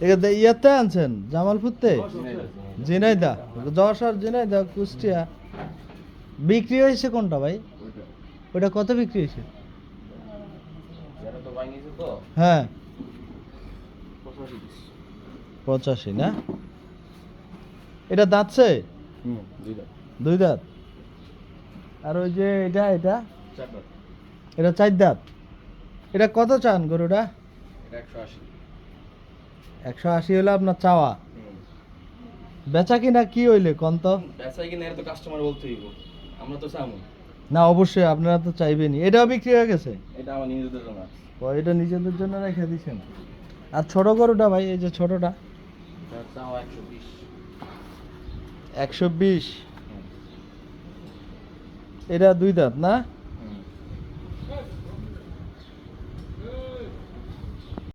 এটা ইয়াতে আনছেন জামালপুরতে? জিনাইদা যশোর জিনাইদা কুষ্টিয়া। বিক্রি হয়েছে কোনটা ভাই? ওটা কত বিক্রি হয়েছে? হ্যাঁ। পঁচাশি। না? এটা দাঁতছে? দুই দাঁত। আর ওই যে এটা এটা? এটা চার দাঁত। এটা কত চান গরুটা? একশো আশি। একশো আশি হলে আপনার চাওয়া। বেচা কিনা কি হইলে কন্ত বেচাই কিনা এটা তো কাস্টমার বলতে হইব। আমরা তো চামু। না অবশ্যই আপনারা তো চাইবেনই। এটাও বিক্রি হয়ে গেছে? এটা আমার নিজেদের জন্য ও এটা নিজেদের জন্য রেখে দিচ্ছেন আর ছোট গরুটা ভাই এই যে ছোটটা? একশো বিশ। এটা দুই দাঁত না?